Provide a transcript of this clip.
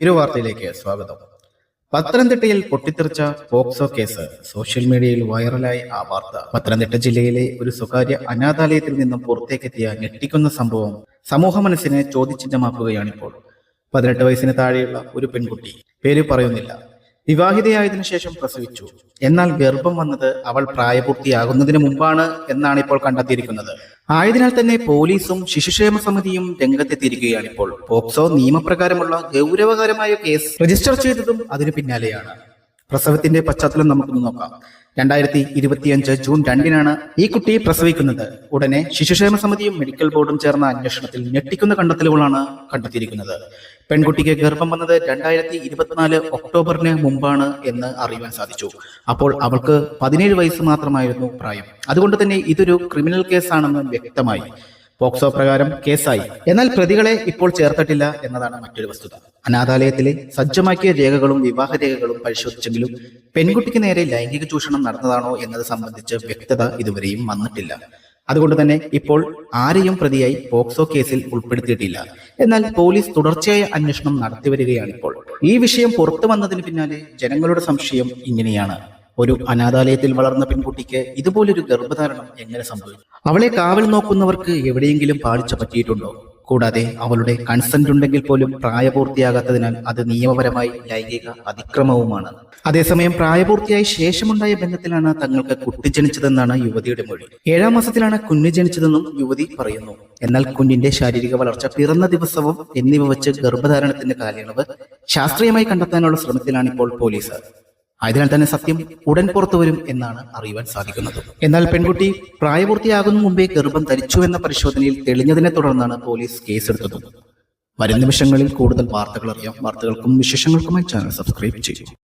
ഇരുവാർത്തയിലേക്ക് സ്വാഗതം. പത്തനംതിട്ടയിൽ പൊട്ടിത്തെറിച്ച POCSO case social മീഡിയയിൽ വൈറലായി. ആ വാർത്ത പത്തനംതിട്ട ജില്ലയിലെ ഒരു സ്വകാര്യ അനാഥാലയത്തിൽ നിന്നും പുറത്തേക്കെത്തിയ ഞെട്ടിക്കുന്ന സംഭവം സമൂഹ മനസ്സിനെ ചോദ്യചിഹ്നമാക്കുകയാണിപ്പോൾ. പതിനെട്ട് വയസ്സിന് താഴെയുള്ള ഒരു പെൺകുട്ടി. പേര് പറയുന്നില്ല. വിവാഹിതയായതിനു ശേഷം പ്രസവിച്ചു. എന്നാൽ ഗർഭം വന്നത് അവൾ പ്രായപൂർത്തിയാകുന്നതിന് മുമ്പാണ് എന്നാണ് ഇപ്പോൾ കണ്ടെത്തിയിരിക്കുന്നത്. ആയതിനാൽ തന്നെ പോലീസും ശിശുക്ഷേമ സമിതിയും രംഗത്തെത്തിയിരിക്കുകയാണ് ഇപ്പോൾ പോക്സോ നിയമപ്രകാരമുള്ള ഗൗരവകരമായ കേസ് രജിസ്റ്റർ ചെയ്തതും അതിനു പിന്നാലെയാണ്. പ്രസവത്തിന്റെ പശ്ചാത്തലം നമുക്കൊന്ന് നോക്കാം. രണ്ടായിരത്തി ഇരുപത്തിയഞ്ച് ജൂൺ രണ്ടിനാണ് ഈ കുട്ടി പ്രസവിക്കുന്നത്. ഉടനെ ശിശുക്ഷേമ സമിതിയും മെഡിക്കൽ ബോർഡും ചേർന്ന അന്വേഷണത്തിൽ ഞെട്ടിക്കുന്ന കണ്ടെത്തലുകളാണ് കണ്ടെത്തിയിരിക്കുന്നത്. പെൺകുട്ടിക്ക് ഗർഭം വന്നത് രണ്ടായിരത്തി ഇരുപത്തിനാല് ഒക്ടോബറിന് മുമ്പാണ് എന്ന് അറിയുവാൻ സാധിച്ചു. അപ്പോൾ അവൾക്ക് പതിനേഴ് വയസ്സ് മാത്രമായിരുന്നു പ്രായം. അതുകൊണ്ട് തന്നെ ഇതൊരു ക്രിമിനൽ കേസാണെന്ന് വ്യക്തമായി. പോക്സോ പ്രകാരം കേസായി. എന്നാൽ പ്രതികളെ ഇപ്പോൾ ചേർത്തിട്ടില്ല എന്നതാണ് മറ്റൊരു വസ്തുത. അനാഥാലയത്തിലെ സജ്ജമാക്കിയ രേഖകളും വിവാഹ രേഖകളും പരിശോധിച്ചെങ്കിലും പെൺകുട്ടിക്ക് നേരെ ലൈംഗിക ചൂഷണം നടന്നതാണോ എന്നത് സംബന്ധിച്ച് വ്യക്തത ഇതുവരെയും വന്നിട്ടില്ല. അതുകൊണ്ട് തന്നെ ഇപ്പോൾ ആരെയും പ്രതിയായി പോക്സോ കേസിൽ ഉൾപ്പെടുത്തിയിട്ടില്ല. എന്നാൽ പോലീസ് തുടർച്ചയായ അന്വേഷണം നടത്തിവരികയാണ് ഇപ്പോൾ ഈ വിഷയം പുറത്തു വന്നതിന് പിന്നാലെ ജനങ്ങളുടെ സംശയം ഇങ്ങനെയാണ്. ഒരു അനാഥാലയത്തിൽ വളർന്ന പെൺകുട്ടിക്ക് ഇതുപോലൊരു ഗർഭധാരണം എങ്ങനെ സംഭവിച്ചു അവളെ കാവൽ നോക്കുന്നവർക്ക് എവിടെയെങ്കിലും പാളിച്ച പറ്റിയിട്ടുണ്ടോ? കൂടാതെ അവളുടെ കൺസെന്റ് ഉണ്ടെങ്കിൽ പോലും പ്രായപൂർത്തിയാകാത്തതിനാൽ അത് നിയമപരമായി ലൈംഗിക അതിക്രമവുമാണ്. അതേസമയം പ്രായപൂർത്തിയായ ശേഷമുണ്ടായ ബന്ധത്തിലാണ് തങ്ങൾക്ക് കുട്ടി ജനിച്ചതെന്നാണ് യുവതിയുടെ മൊഴി. ഏഴാം മാസത്തിലാണ് കുഞ്ഞ് ജനിച്ചതെന്നും യുവതി പറയുന്നു. എന്നാൽ കുഞ്ഞിന്റെ ശാരീരിക വളർച്ച പിറന്ന ദിവസവും എന്നിവ വെച്ച് ഗർഭധാരണത്തിന്റെ കാലയളവ് ശാസ്ത്രീയമായി കണ്ടെത്താനുള്ള ശ്രമത്തിലാണ് ഇപ്പോൾ പോലീസ്. ആയതിനാൽ തന്നെ സത്യം ഉടൻ പുറത്തു വരും എന്നാണ് അറിയുവാൻ സാധിക്കുന്നത്. എന്നാൽ പെൺകുട്ടി പ്രായപൂർത്തിയാകുന്ന മുമ്പേ ഗർഭം ധരിച്ചു എന്ന പരിശോധനയിൽ തെളിഞ്ഞതിനെ തുടർന്നാണ് പോലീസ് കേസെടുത്തത്. വരും നിമിഷങ്ങളിൽ കൂടുതൽ വാർത്തകൾ അറിയാം. വാർത്തകൾക്കും വിശേഷങ്ങൾക്കുമായി ചാനൽ സബ്സ്ക്രൈബ് ചെയ്യും.